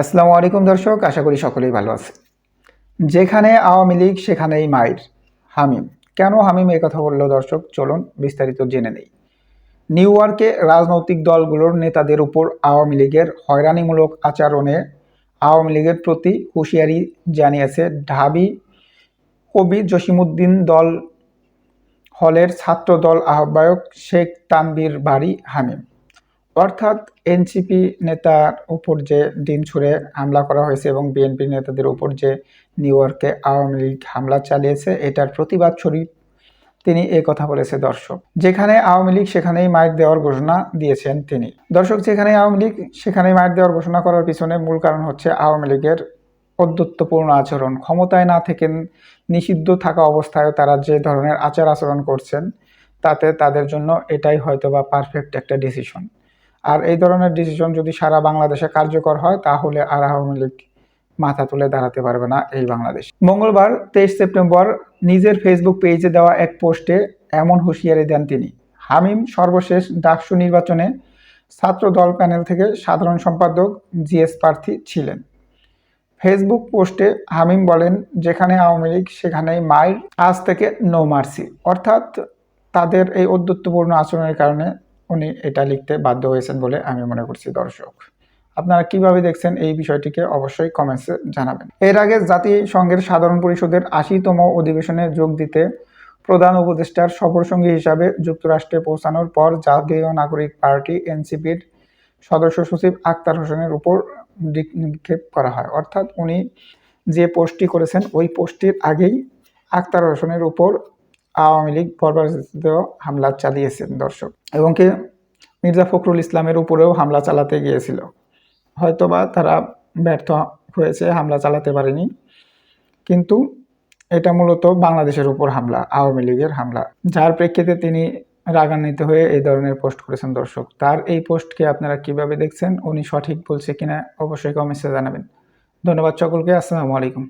আসসালামু আলাইকুম দর্শক, আশা করি সকলেই ভালো আছে যেখানে আওয়ামী লীগ, সেখানেই মায়ের হামিম। কেন হামিম এই কথা বলল দর্শক? চলুন বিস্তারিত জেনে নেই। নিউ ইয়র্কে রাজনৈতিক দলগুলোর নেতাদের উপর আওয়ামী লীগের হয়রানিমূলক আচরণে আওয়ামী লীগের প্রতি হুঁশিয়ারি জানিয়েছে ঢাবি কবি জসিমুদ্দিন দল হলের ছাত্র দল আহ্বায়ক শেখ তানবীর বাড়ি হামিম। অর্থাৎ এনসিপি নেতার উপর যে দিন ছুড়ে হামলা করা হয়েছে এবং বিএনপি নেতাদের উপর যে নিউ ইয়র্কে আওয়ামী লীগ হামলা চালিয়েছে, এটার প্রতিবাদ স্বরূপ তিনি এ কথা বলেছে দর্শক। যেখানে আওয়ামী লীগ, সেখানেই মাইক দেওয়ার ঘোষণা দিয়েছেন তিনি। দর্শক, যেখানে আওয়ামী লীগ, সেখানেই মাইক দেওয়ার ঘোষণা করার পিছনে মূল কারণ হচ্ছে আওয়ামী লীগের অধ্যত্বপূর্ণ আচরণ। ক্ষমতায় না থেকে নিষিদ্ধ থাকা অবস্থায় তারা যে ধরনের আচার আচরণ করছেন, তাতে তাদের জন্য এটাই হয়তোবা পারফেক্ট একটা ডিসিশন আর এই ধরনের ডিসিশন যদি সারা বাংলাদেশে কার্যকর হয়, তাহলে আর আওয়ামী লীগ মাথা তুলে দাঁড়াতে পারবে না এই বাংলাদেশ। মঙ্গলবার তেইশ সেপ্টেম্বর নিজের ফেসবুক পেজে দেওয়া এক পোস্টে এমন হুঁশিয়ারি দেন তিনি। হামিম সর্বশেষ ডাকসু নির্বাচনে ছাত্র দল প্যানেল থেকে সাধারণ সম্পাদক জিএস প্রার্থী ছিলেন। ফেসবুক পোস্টে হামিম বলেন, যেখানে আওয়ামী লীগ, সেখানেই মায়ের আজ থেকে নো মার্সি অর্থাৎ তাদের এই অধ্যত্বপূর্ণ আচরণের কারণে উনি এটা লিখতে বাধ্য হয়েছেন বলে আমি মনে করছি দর্শক। আপনারা কীভাবে দেখছেন এই বিষয়টিকে অবশ্যই কমেন্টসে জানাবেন। এর আগে জাতিসংঘের সাধারণ পরিষদের আশিতম অধিবেশনে যোগ দিতে প্রধান উপদেষ্টার সফরসঙ্গী হিসাবে যুক্তরাষ্ট্রে পৌঁছানোর পর জাতীয় নাগরিক পার্টি এনসিপির সদস্য সচিব আক্তার হোসেনের উপর নিক্ষেপ করা হয়। অর্থাৎ উনি যে পোস্টটি করেছেন, ওই পোস্টটির আগেই আক্তার হোসেনের উপর আওয়ামী লীগ বর্বরচিত হামলা চালিয়েছেন দর্শক। এবং কি মির্জা ফখরুল ইসলামের উপরেও হামলা চালাতে গিয়েছিল। হয়তোবা তারা ব্যর্থ হয়েছে, হামলা চালাতে পারেনি। কিন্তু এটা মূলত বাংলাদেশের উপর হামলা, আওয়ামী লীগের হামলা। যার প্রেক্ষিতে তিনি রাগান্বিত হয়ে এই ধরনের পোস্ট করেছেন দর্শক। তার এই পোস্টকে আপনারা কীভাবে দেখছেন, উনি সঠিক বলছে কিনা, অবশ্যই কমেন্টসে জানাবেন। ধন্যবাদ সকলকে, আসসালামু আলাইকুম।